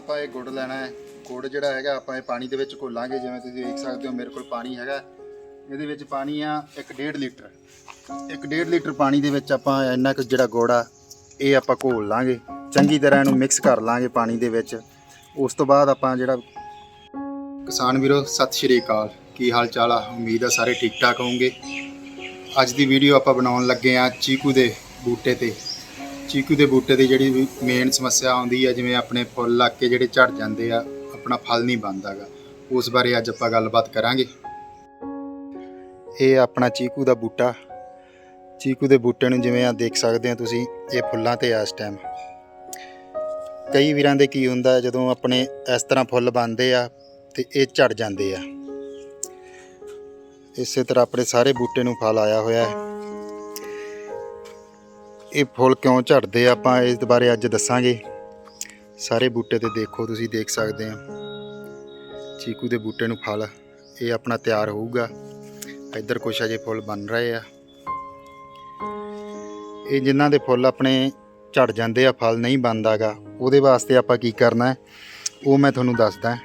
ਆਪਾਂ ਇਹ ਗੁੜ ਲੈਣਾ ਹੈ। ਗੁੜ ਜਿਹੜਾ ਹੈਗਾ ਆਪਾਂ ਇਹ ਪਾਣੀ ਦੇ ਵਿੱਚ ਘੋਲਾਂਗੇ, ਜਿਵੇਂ ਤੁਸੀਂ ਦੇਖ ਸਕਦੇ ਹੋ ਮੇਰੇ ਕੋਲ ਪਾਣੀ ਹੈਗਾ। ਇਹਦੇ ਵਿੱਚ ਪਾਣੀ ਆ 1.5 ਲੀਟਰ। 1.5 ਲੀਟਰ ਪਾਣੀ ਦੇ ਵਿੱਚ ਆਪਾਂ ਇੰਨਾ ਕੁ ਜਿਹੜਾ ਗੁੜ ਆ, ਇਹ ਆਪਾਂ ਘੋਲ ਲਾਂਗੇ। ਚੰਗੀ ਤਰ੍ਹਾਂ ਇਹਨੂੰ ਮਿਕਸ ਕਰ ਲਾਂਗੇ ਪਾਣੀ ਦੇ ਵਿੱਚ। ਉਸ ਤੋਂ ਬਾਅਦ ਆਪਾਂ ਜਿਹੜਾ ਕਿਸਾਨ ਵੀਰੋ, ਸਤਿ ਸ਼੍ਰੀ ਅਕਾਲ। ਕੀ ਹਾਲ ਚਾਲ ਆ? ਉਮੀਦ ਆ ਸਾਰੇ ਠੀਕ ਠਾਕ ਹੋਵੋਗੇ। ਅੱਜ ਦੀ ਵੀਡੀਓ ਆਪਾਂ ਬਣਾਉਣ ਲੱਗੇ ਆ ਚੀਕੂ ਦੇ ਬੂਟੇ ਤੇ। ਚੀਕੂ ਦੇ ਬੂਟੇ ਦੀ ਜਿਹੜੀ ਮੇਨ ਸਮੱਸਿਆ ਆਉਂਦੀ ਹੈ ਜਿਵੇਂ ਆਪਣੇ ਫੁੱਲ ਲੱਗ ਕੇ ਜਿਹੜੇ ਝੜ ਜਾਂਦੇ ਆ, ਆਪਣਾ ਫਲ ਨਹੀਂ ਬਣਦਾਗਾ। ਉਸ ਬਾਰੇ ਅੱਜ ਆਪਾਂ ਗੱਲਬਾਤ ਕਰਾਂਗੇ। ਇਹ ਆਪਣਾ ਚੀਕੂ ਦਾ ਬੂਟਾ। ਚੀਕੂ ਦੇ ਬੂਟੇ ਨੂੰ ਜਿਵੇਂ ਆ ਦੇਖ ਸਕਦੇ ਆ ਤੁਸੀਂ, ਇਹ ਫੁੱਲਾਂ ਤੇ ਆ ਇਸ ਟਾਈਮ ਕਈ ਵੀਰਾਂ ਦੇ ਕੀ ਹੁੰਦਾ, ਜਦੋਂ ਆਪਣੇ ਇਸ ਤਰ੍ਹਾਂ ਫੁੱਲ ਬਣਦੇ ਆ ਤੇ ਇਹ ਝੜ ਜਾਂਦੇ ਆ। ਇਸੇ ਤਰ੍ਹਾਂ ਆਪਣੇ ਸਾਰੇ ਬੂਟੇ ਨੂੰ ਫਲ ਆਇਆ ਹੋਇਆ ਹੈ। ਇਹ ਫੁੱਲ ਕਿਉਂ ਝੜਦੇ ਆ? ਆਪਾਂ ਇਸ ਬਾਰੇ ਅੱਜ ਦੱਸਾਂਗੇ। ਸਾਰੇ ਬੂਟੇ ਤੇ ਦੇਖੋ, ਤੁਸੀਂ ਦੇਖ ਸਕਦੇ ਆ। ਚੀਕੂ ਦੇ ਬੂਟੇ ਨੂੰ ਫਲ, ਇਹ ਆਪਣਾ ਤਿਆਰ ਹੋਊਗਾ। ਇੱਧਰ ਕੁਛ ਅਜੇ ਫੁੱਲ ਬਣ ਰਹੇ ਆ। ਇਹ ਜਿਨ੍ਹਾਂ ਦੇ ਫੁੱਲ ਆਪਣੇ ਝੜ ਜਾਂਦੇ ਆ, ਫਲ ਨਹੀਂ ਬਣਦਾਗਾ, ਉਹਦੇ ਵਾਸਤੇ ਆਪਾਂ ਕੀ ਕਰਨਾ ਹੈ? ਉਹ ਮੈਂ ਤੁਹਾਨੂੰ ਦੱਸਦਾ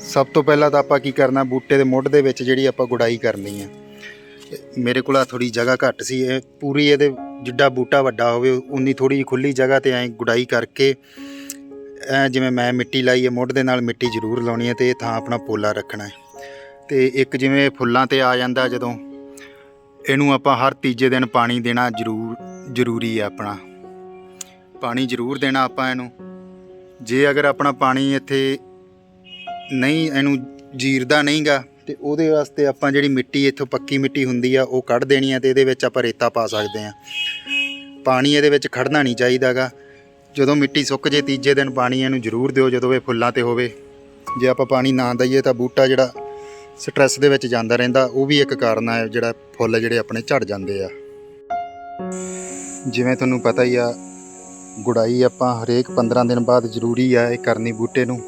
ਸਭ ਤੋਂ ਪਹਿਲਾਂ ਤਾਂ ਆਪਾਂ ਕੀ ਕਰਨਾ, ਬੂਟੇ ਦੇ ਮੁੱਢ ਦੇ ਵਿੱਚ ਜਿਹੜੀ ਆਪਾਂ ਗੁਡਾਈ ਕਰਨੀ ਹੈ ਮੇਰੇ ਕੋਲ ਆ ਥੋੜੀ ਜਗ੍ਹਾ ਘੱਟ ਸੀ, ਇਹ ਪੂਰੀ ਇਹਦੇ ਜਿੱਡਾ ਬੂਟਾ ਵੱਡਾ ਹੋਵੇ, ਉਨੀ ਥੋੜੀ ਜਿਹੀ ਖੁੱਲੀ ਜਗ੍ਹਾ ਤੇ ਐ ਗੁਡਾਈ ਕਰਕੇ, ਐ ਜਿਵੇਂ ਮੈਂ ਮਿੱਟੀ ਲਾਈ ਹੈ, ਮੁੱਢ ਦੇ ਨਾਲ ਮਿੱਟੀ ਜ਼ਰੂਰ ਲਾਉਣੀ ਹੈ ਤੇ ਇਹ ਥਾਂ ਆਪਣਾ ਪੋਲਾ ਰੱਖਣਾ ਹੈ। ਤੇ ਇੱਕ ਜਿਵੇਂ ਫੁੱਲਾਂ ਤੇ ਆ ਜਾਂਦਾ ਜਦੋਂ, ਇਹਨੂੰ ਆਪਾਂ ਹਰ ਤੀਜੇ ਦਿਨ ਪਾਣੀ ਦੇਣਾ ਜ਼ਰੂਰ, ਜ਼ਰੂਰੀ ਹੈ ਆਪਣਾ। ਪਾਣੀ ਜ਼ਰੂਰ ਦੇਣਾ ਆਪਾਂ ਇਹਨੂੰ। ਜੇ ਅਗਰ ਆਪਣਾ ਪਾਣੀ ਇੱਥੇ ਨਹੀਂ, ਇਹਨੂੰ ਜੀਰਦਾ ਨਹੀਂਗਾ ਤੇ ਉਹਦੇ ਵਾਸਤੇ ਆਪਾਂ ਜਿਹੜੀ ਮਿੱਟੀ ਇੱਥੋਂ ਪੱਕੀ ਮਿੱਟੀ ਹੁੰਦੀ ਆ, ਉਹ ਕੱਢ ਦੇਣੀ ਆ ਤੇ ਇਹਦੇ ਵਿੱਚ ਆਪਾਂ ਰੇਤਾ ਪਾ ਸਕਦੇ ਆ। ਪਾਣੀ ਇਹਦੇ ਵਿੱਚ ਖੜਨਾ ਨਹੀਂ ਚਾਹੀਦਾਗਾ। ਜਦੋਂ ਮਿੱਟੀ ਸੁੱਕ ਜੇ ਤੀਜੇ ਦਿਨ ਪਾਣੀ ਇਹਨੂੰ ਜ਼ਰੂਰ ਦਿਓ, ਜਦੋਂ ਇਹ ਫੁੱਲਾਂ ਤੇ ਹੋਵੇ। ਜੇ ਆਪਾਂ ਪਾਣੀ ਨਾ ਦਈਏ ਤਾਂ ਬੂਟਾ ਜਿਹੜਾ ਸਟ੍ਰੈਸ ਦੇ ਵਿੱਚ ਜਾਂਦਾ ਰਹਿੰਦਾ, ਉਹ ਵੀ ਇੱਕ ਕਾਰਨ ਆ, ਜਿਹੜਾ ਫੁੱਲ ਜਿਹੜੇ ਆਪਣੇ ਝੜ ਜਾਂਦੇ ਆ। ਜਿਵੇਂ ਤੁਹਾਨੂੰ ਪਤਾ ਹੀ ਆ ਗੁਡਾਈ ਆਪਾਂ ਹਰੇਕ 15 ਦਿਨ ਬਾਅਦ ਜ਼ਰੂਰੀ ਆ, ਇਹ ਕਰਨੀ ਬੂਟੇ ਨੂੰ।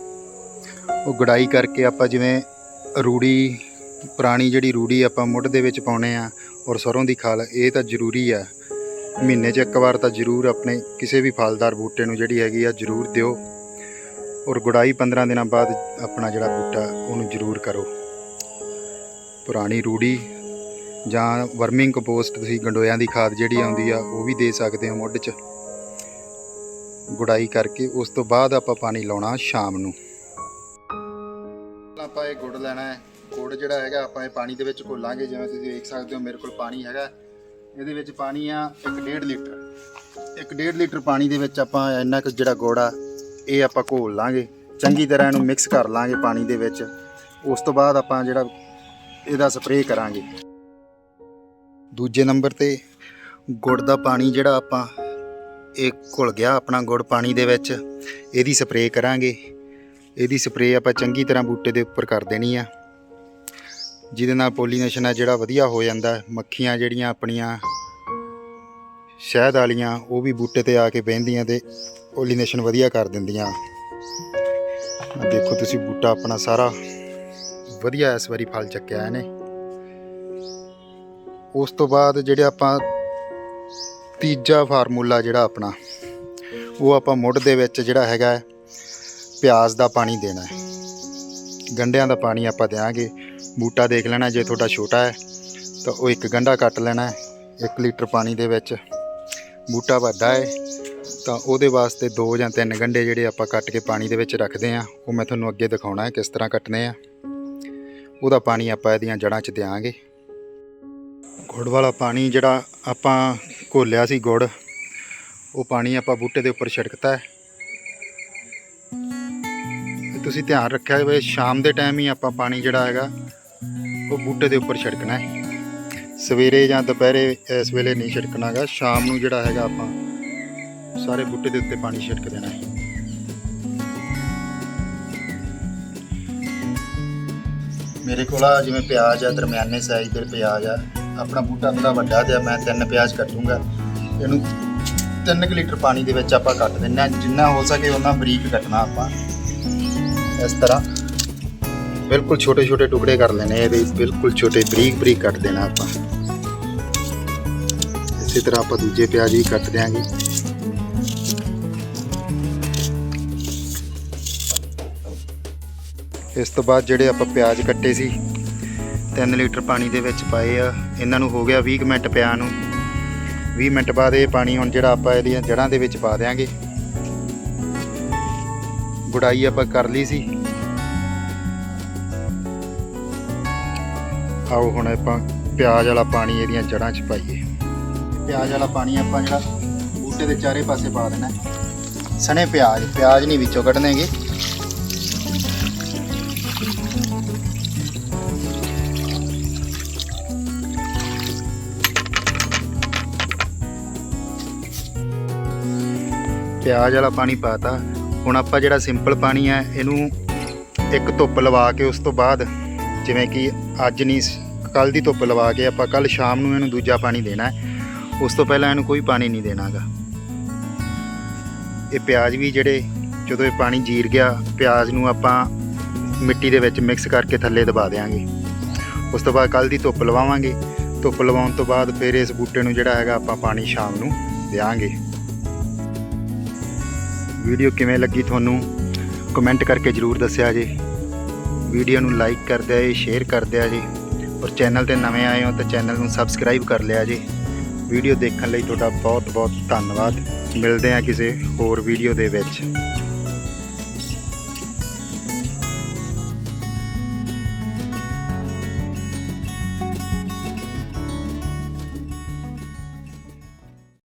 ਉਹ ਗੁਡਾਈ ਕਰਕੇ ਆਪਾਂ ਜਿਵੇਂ ਰੂੜੀ, ਪੁਰਾਣੀ ਜਿਹੜੀ ਰੂੜੀ ਆਪਾਂ ਮੁੱਢ ਦੇ ਵਿੱਚ ਪਾਉਨੇ ਆ ਔਰ ਸਰੋਂ ਦੀ ਖਾਲ, ਇਹ ਤਾਂ ਜ਼ਰੂਰੀ ਆ। ਮਹੀਨੇ 'ਚ ਇੱਕ ਵਾਰ ਤਾਂ ਜ਼ਰੂਰ ਆਪਣੇ ਕਿਸੇ ਵੀ ਫਲਦਾਰ ਬੂਟੇ ਨੂੰ ਜਿਹੜੀ ਹੈਗੀ ਆ ਜ਼ਰੂਰ ਦਿਓ ਔਰ ਗੁਡਾਈ 15 ਦਿਨਾਂ ਬਾਅਦ ਆਪਣਾ ਜਿਹੜਾ ਬੂਟਾ ਉਹਨੂੰ ਜ਼ਰੂਰ ਕਰੋ। ਪੁਰਾਣੀ ਰੂੜੀ ਜਾਂ ਵਰਮਿੰਗ ਕੰਪੋਸਟ ਤੁਸੀਂ ਗੰਡੋਇਆਂ ਦੀ ਖਾਦ ਜਿਹੜੀ ਆਉਂਦੀ ਆ ਉਹ ਵੀ ਦੇ ਸਕਦੇ ਹੋ ਮੁੱਢ 'ਚ। ਗੁਡਾਈ ਕਰਕੇ ਉਸ ਤੋਂ ਬਾਅਦ ਆਪਾਂ ਪਾਣੀ ਲਾਉਣਾ ਸ਼ਾਮ ਨੂੰ। ਆਪਾਂ ਇਹ ਗੁੜ ਲੈਣਾ ਹੈ। ਗੁੜ ਜਿਹੜਾ ਹੈਗਾ, ਆਪਾਂ ਇਹ ਪਾਣੀ ਦੇ ਵਿੱਚ ਘੋਲਾਂਗੇ, ਜਿਵੇਂ ਤੁਸੀਂ ਦੇਖ ਸਕਦੇ ਹੋ, ਮੇਰੇ ਕੋਲ ਪਾਣੀ ਹੈਗਾ। ਇਹਦੇ ਵਿੱਚ ਪਾਣੀ ਆ 1.5 ਲੀਟਰ। 1.5 ਲੀਟਰ ਪਾਣੀ ਦੇ ਵਿੱਚ ਆਪਾਂ ਇੰਨਾ ਕੁ ਜਿਹੜਾ ਗੁੜ ਆ, ਇਹ ਆਪਾਂ ਘੋਲ ਲਾਂਗੇ। ਚੰਗੀ ਤਰ੍ਹਾਂ ਇਹਨੂੰ ਮਿਕਸ ਕਰ ਲਾਂਗੇ ਪਾਣੀ ਦੇ ਵਿੱਚ। ਉਸ ਤੋਂ ਬਾਅਦ ਆਪਾਂ ਜਿਹੜਾ ਇਹਦਾ ਸਪਰੇਅ ਕਰਾਂਗੇ। ਦੂਜੇ ਨੰਬਰ ਤੇ ਗੁੜ ਦਾ ਪਾਣੀ ਜਿਹੜਾ ਆਪਾਂ, ਇਹ ਘੁਲ ਗਿਆ ਆਪਣਾ ਗੁੜ ਪਾਣੀ ਦੇ ਵਿੱਚ। ਇਹਦੀ ਸਪਰੇਅ ਕਰਾਂਗੇ। ਇਹਦੀ ਸਪਰੇਅ ਆਪਾਂ ਚੰਗੀ ਤਰ੍ਹਾਂ ਬੂਟੇ ਦੇ ਉੱਪਰ ਕਰ ਦੇਣੀ ਆ। ਜਿਹਦੇ ਨਾਲ ਪੋਲੀਨੇਸ਼ਨ ਆ ਜਿਹੜਾ ਵਧੀਆ ਹੋ ਜਾਂਦਾ, ਮੱਖੀਆਂ ਜਿਹੜੀਆਂ ਆਪਣੀਆਂ, ਸ਼ਹਿਦ ਵਾਲੀਆਂ, ਉਹ ਵੀ ਬੂਟੇ ਤੇ ਆ ਕੇ ਬਹਿੰਦੀਆਂ ਤੇ ਪੋਲੀਨੇਸ਼ਨ ਵਧੀਆ ਕਰ ਦਿੰਦੀਆਂ। ਦੇਖੋ ਤੁਸੀਂ ਬੂਟਾ ਆਪਣਾ ਸਾਰਾ ਵਧੀਆ ਇਸ ਵਾਰੀ ਫਲ ਚੱਕਿਆ ਇਹਨੇ। ਉਸ ਤੋਂ ਬਾਅਦ ਜਿਹੜੇ ਆਪਾਂ ਤੀਜਾ ਫਾਰਮੂਲਾ ਜਿਹੜਾ ਆਪਣਾ, ਉਹ ਆਪਾਂ ਮੁੱਢ ਦੇ ਵਿੱਚ ਜਿਹੜਾ ਹੈਗਾ ਪਿਆਜ਼ ਦਾ ਪਾਣੀ ਦੇਣਾ ਹੈ। ਗੰਡਿਆਂ ਦਾ ਪਾਣੀ ਆਪਾਂ ਦਿਆਂਗੇ। ਬੂਟਾ ਦੇਖ ਲੈਣਾ ਜੇ ਤੁਹਾਡਾ ਛੋਟਾ ਹੈ, ਤਾਂ ਉਹ ਇੱਕ ਗੰਡਾ ਕੱਟ ਲੈਣਾ ਹੈ 1 ਲੀਟਰ ਪਾਣੀ ਦੇ ਵਿੱਚ। ਬੂਟਾ ਵੱਡਾ ਹੈ, ਤਾਂ ਉਹਦੇ ਵਾਸਤੇ ਦੋ ਜਾਂ ਤਿੰਨ ਗੰਡੇ ਜਿਹੜੇ ਆਪਾਂ ਕੱਟ ਕੇ ਪਾਣੀ ਦੇ ਵਿੱਚ ਰੱਖਦੇ ਆ ਉਹ ਮੈਂ ਤੁਹਾਨੂੰ ਅੱਗੇ ਦਿਖਾਉਣਾ ਹੈ ਕਿਸ ਤਰ੍ਹਾਂ ਕੱਟਨੇ ਆ। ਉਹਦਾ ਪਾਣੀ ਆਪਾਂ ਇਹਦੀਆਂ ਜੜ੍ਹਾਂ 'ਚ ਦਿਆਂਗੇ। ਗੁੜ ਵਾਲਾ ਪਾਣੀ ਜਿਹੜਾ ਆਪਾਂ ਘੋਲਿਆ ਸੀ ਗੁੜ, ਉਹ ਪਾਣੀ ਆਪਾਂ ਬੂਟੇ ਦੇ ਉੱਪਰ ਛਿੜਕਤਾ ਹੈ। ਤੁਸੀਂ ਧਿਆਨ ਰੱਖਿਆ ਹੋਵੇ, ਸ਼ਾਮ ਦੇ ਟਾਈਮ ਹੀ ਆਪਾਂ ਪਾਣੀ ਜਿਹੜਾ ਹੈਗਾ, ਉਹ ਬੂਟੇ ਦੇ ਉੱਪਰ ਛਿੜਕਣਾ ਹੈ। ਸਵੇਰੇ ਜਾਂ ਦੁਪਹਿਰੇ ਇਸ ਵੇਲੇ ਨਹੀਂ ਛਿੜਕਣਾਗਾ ਸ਼ਾਮ ਨੂੰ ਜਿਹੜਾ ਹੈਗਾ ਆਪਾਂ ਸਾਰੇ ਬੂਟੇ ਦੇ ਉੱਤੇ ਪਾਣੀ ਛਿੜਕ ਦੇਣਾ ਹੈ। ਮੇਰੇ ਕੋਲ ਆ ਜਿਵੇਂ ਪਿਆਜ਼ ਆ, ਦਰਮਿਆਨੇ ਸਾਈਜ਼ ਦੇ ਪਿਆਜ਼ ਆ, ਆਪਣਾ ਬੂਟਾ ਥੋੜਾ ਵੱਡਾ ਤੇ ਮੈਂ ਤਿੰਨ ਪਿਆਜ਼ ਕੱਟੂੰਗਾ ਇਹਨੂੰ 3 ਲੀਟਰ ਪਾਣੀ ਦੇ ਵਿੱਚ ਆਪਾਂ ਕੱਟ ਦਿੰਦੇ ਜਿੰਨਾ ਹੋ ਸਕੇ ਉਹਨਾਂ ਬਰੀਕ ਕੱਟਣਾ ਆਪਾਂ। ਇਸ ਤਰ੍ਹਾਂ। ਬਿਲਕੁਲ ਛੋਟੇ ਛੋਟੇ ਟੁਕੜੇ ਕਰ ਲੈਣੇ ਇਹਦੇ, ਬਿਲਕੁਲ ਛੋਟੇ ਬਰੀਕ ਬਰੀਕ ਕੱਟ ਦੇਣਾ ਆਪਾਂ। ਇਸੇ ਤਰ੍ਹਾਂ ਆਪਾਂ ਦੂਜੇ ਪਿਆਜ਼ ਵੀ ਕੱਟ ਦਿਆਂਗੇ। ਇਸ ਤੋਂ ਬਾਅਦ ਜਿਹੜੇ ਆਪਾਂ ਪਿਆਜ਼ ਕੱਟੇ ਸੀ 3 ਲੀਟਰ ਪਾਣੀ ਦੇ ਵਿੱਚ ਪਾਏ ਆ। ਇਹਨਾਂ ਨੂੰ ਹੋ ਗਿਆ 20 ਕੁ ਮਿੰਟ ਪਿਆ ਨੂੰ। 20 ਮਿੰਟ ਬਾਅਦ ਇਹ ਪਾਣੀ ਹੁਣ ਜਿਹੜਾ ਆਪਾਂ ਇਹਦੀਆਂ ਜੜ੍ਹਾਂ ਦੇ ਵਿੱਚ ਪਾ ਦਿਆਂਗੇ। ਗੁੜਾਈ ਆਪਾਂ ਕਰ ਲਈ ਸੀ। ਆਓ ਹੁਣ ਆਪਾਂ ਪਿਆਜ਼ ਵਾਲਾ ਪਾਣੀ ਇਹਦੀਆਂ ਜੜ੍ਹਾਂ 'ਚ ਪਾਈਏ। ਪਿਆਜ਼ ਵਾਲਾ ਪਾਣੀ ਆਪਾਂ ਜਿਹੜਾ ਬੂਟੇ ਦੇ ਚਾਰੇ ਪਾਸੇ ਪਾ ਦੇਣਾ। ਸਣੇ ਪਿਆਜ਼ ਪਿਆਜ਼ ਨਹੀਂ ਵਿੱਚੋਂ ਕੱਢਣੇਗੇ ਪਿਆਜ਼ ਵਾਲਾ ਪਾਣੀ ਪਾਤਾ ਹੁਣ ਆਪਾਂ ਜਿਹੜਾ ਸਿੰਪਲ ਪਾਣੀ ਹੈ ਇਹਨੂੰ ਇੱਕ ਧੁੱਪ ਲਵਾ ਕੇ ਉਸ ਤੋਂ ਬਾਅਦ ਜਿਵੇਂ ਕਿ ਅੱਜ ਨਹੀਂ ਕੱਲ ਦੀ ਧੁੱਪ ਲਵਾ ਕੇ ਆਪਾਂ ਕੱਲ ਸ਼ਾਮ ਨੂੰ ਇਹਨੂੰ ਦੂਜਾ ਪਾਣੀ ਦੇਣਾ ਹੈ। ਉਸ ਤੋਂ ਪਹਿਲਾਂ ਇਹਨੂੰ ਕੋਈ ਪਾਣੀ ਨਹੀਂ ਦੇਣਾਗਾ। ਇਹ ਪਿਆਜ਼ ਵੀ ਜਿਹੜੇ ਜਦੋਂ ਇਹ ਪਾਣੀ ਜੀਰ ਗਿਆ, ਪਿਆਜ਼ ਨੂੰ ਆਪਾਂ ਮਿੱਟੀ ਦੇ ਵਿੱਚ ਮਿਕਸ ਕਰਕੇ ਥੱਲੇ ਦਬਾ ਦੇਵਾਂਗੇ ਉਸ ਤੋਂ ਬਾਅਦ ਕੱਲ ਦੀ ਧੁੱਪ ਲਵਾਵਾਂਗੇ। ਧੁੱਪ ਲਵਾਉਣ ਤੋਂ ਬਾਅਦ ਫਿਰ ਇਸ ਬੂਟੇ ਨੂੰ ਜਿਹੜਾ ਹੈਗਾ ਆਪਾਂ ਪਾਣੀ ਸ਼ਾਮ ਨੂੰ ਦੇਵਾਂਗੇ ਵੀਡੀਓ ਕਿਵੇਂ ਲੱਗੀ ਤੁਹਾਨੂੰ? ਕਮੈਂਟ ਕਰਕੇ ਜਰੂਰ ਦੱਸਿਆ ਜੀ। ਵੀਡੀਓ ਨੂੰ ਲਾਈਕ ਕਰ ਦਿਆ ਜੀ ਸ਼ੇਅਰ ਕਰ ਦਿਆ ਜੀ। ਔਰ ਚੈਨਲ ਤੇ ਨਵੇਂ ਆਏ ਹੋ ਤਾਂ ਚੈਨਲ ਨੂੰ ਸਬਸਕ੍ਰਾਈਬ ਕਰ ਲਿਆ ਜੀ। ਵੀਡੀਓ ਦੇਖਣ ਲਈ ਤੁਹਾਡਾ ਬਹੁਤ ਬਹੁਤ ਧੰਨਵਾਦ। ਮਿਲਦੇ ਹਾਂ ਕਿਸੇ ਹੋਰ ਵੀਡੀਓ ਦੇ ਵਿੱਚ।